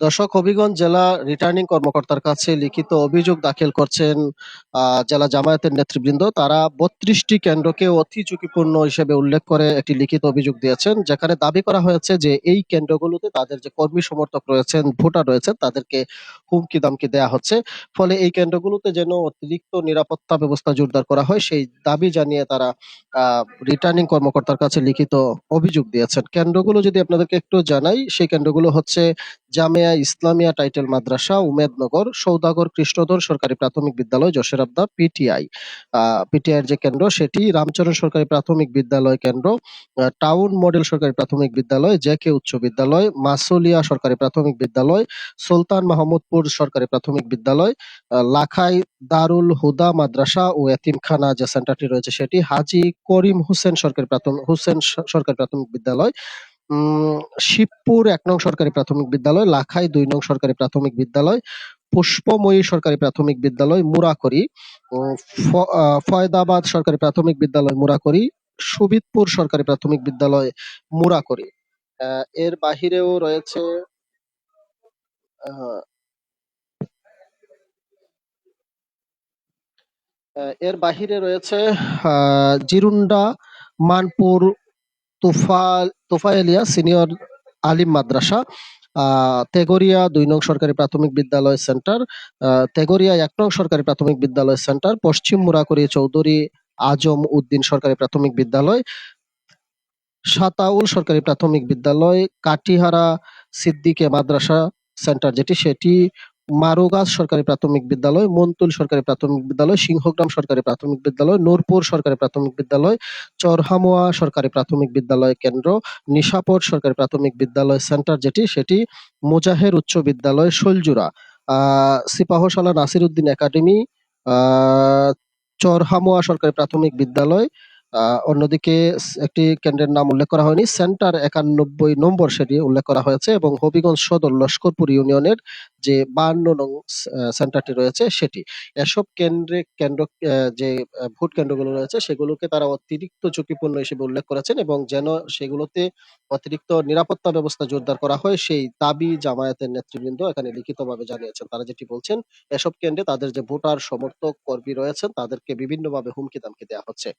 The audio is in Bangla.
দর্শক, হবিগঞ্জ জেলা রিটার্নিং কর্মকর্তার কাছে লিখিত অভিযোগ দাখিল করছেন জেলা জামায়াতের নেতৃবৃন্দ। তারা বত্রিশটি কেন্দ্রকে অতি ঝুঁকিপূর্ণ হিসেবে উল্লেখ করে একটি লিখিত অভিযোগ দিয়েছেন, যেখানে দাবি করা হয়েছে যে এই কেন্দ্রগুলোতে তাদের যে কর্মী সমর্থক রয়েছেন, ভোটার রয়েছেন, তাদেরকে হুমকি দামকি দেয়া হচ্ছে। ফলে এই কেন্দ্রগুলোতে যেন অতিরিক্ত নিরাপত্তা ব্যবস্থা জোরদার করা হয়, সেই দাবি জানিয়ে তারা রিটার্নিং কর্মকর্তার কাছে লিখিত অভিযোগ দিয়েছেন। কেন্দ্রগুলো যদি আপনাদেরকে একটু জানাই, সেই কেন্দ্রগুলো হচ্ছে জামিয়া ইসলামিয়া টাইটেল মাদ্রাসা, উমেদনগর, সৌদাগর কৃষ্ণধর সরকারি প্রাথমিক বিদ্যালয় যশোরাবদা পিটিআই। পিটিআই এর যে কেন্দ্র, সেটি রামচরণ সরকারি প্রাথমিক বিদ্যালয় কেন্দ্র টাউন মডেল সরকারি প্রাথমিক বিদ্যালয়, জেকে উচ্চ বিদ্যালয়, মাসুলিয়া সরকারি প্রাথমিক বিদ্যালয়, সুলতান মাহমুদপুর সরকারি প্রাথমিক বিদ্যালয় লাখাই দারুল হুদা মাদ্রাসা ও এতিমখানা যে সেন্টারটি রয়েছে সেটি হাজি করিম হোসেন সরকারি প্রাথমিক হোসেন সরকারি প্রাথমিক বিদ্যালয়। শিবপুর এক নং সরকারি প্রাথমিক বিদ্যালয়, লাখাই দুই নং সরকারি প্রাথমিক বিদ্যালয়, পুষ্পময়ী সরকারি প্রাথমিক বিদ্যালয়, মুরাকরি ফয়দাবাদ সরকারি প্রাথমিক বিদ্যালয়, মুরাকরি সুবিদপুর সরকারি প্রাথমিক বিদ্যালয়, মুরাকরি। এর বাহিরেও রয়েছে এর বাহিরে রয়েছে জিরুন্ডা, মানপুর তুফাল তুফাইলিয়া সিনিয়র আলিম মাদ্রাসা তেগরিয়া দুই নং সরকারি প্রাথমিক বিদ্যালয় সেন্টার তেগরিয়া এক নং সরকারি প্রাথমিক বিদ্যালয় সেন্টার, পশ্চিম মুরাকরি চৌধুরী আজম উদ্দিন সরকারি প্রাথমিক বিদ্যালয়, সাতাউল সরকারি প্রাথমিক বিদ্যালয়, কাটিহারা সিদ্দিকে মাদ্রাসা সেন্টার, যেটি সেটি মারুগাছ সরকারি প্রাথমিক বিদ্যালয়, মন্তুল সরকারি প্রাথমিক বিদ্যালয়, সিংহগ্রাম সরকারি প্রাথমিক বিদ্যালয়, নূরপুর সরকারি প্রাথমিক বিদ্যালয়, চরহামুয়া সরকারি প্রাথমিক বিদ্যালয় কেন্দ্র নিশাপট সরকারি প্রাথমিক বিদ্যালয় সেন্টার যেটি, সেটি মোজাহের উচ্চ বিদ্যালয় শৈলজুরা। আহ সিপাহশালা নাসির উদ্দিন একাডেমি আহ চরহামুয়া সরকারি প্রাথমিক বিদ্যালয় অন্যদিকে একটি কেন্দ্রের নাম উল্লেখ করা হয়নি। সেন্টার একানব্বই নম্বর সেটি উল্লেখ করা হয়েছে এবং হবিগঞ্জ সদর লস্করপুর ইউনিয়নের যে বান্ন নং সেন্টারটি রয়েছে সেটি। এসব কেন্দ্রে কেন্দ্র যে ভোট কেন্দ্রগুলো রয়েছে সেগুলোকে তারা অতিরিক্ত ঝুঁকিপূর্ণ হিসেবে উল্লেখ করেছেন এবং যেন সেগুলোতে অতিরিক্ত নিরাপত্তা ব্যবস্থা জোরদার করা হয় সেই দাবি জামায়াতের নেতৃবৃন্দ এখানে লিখিতভাবে জানিয়েছেন। তারা যেটি বলছেন, এসব কেন্দ্রে তাদের যে ভোটার সমর্থক কর্মী রয়েছেন তাদেরকে বিভিন্নভাবে হুমকি দামকি দেওয়া হচ্ছে।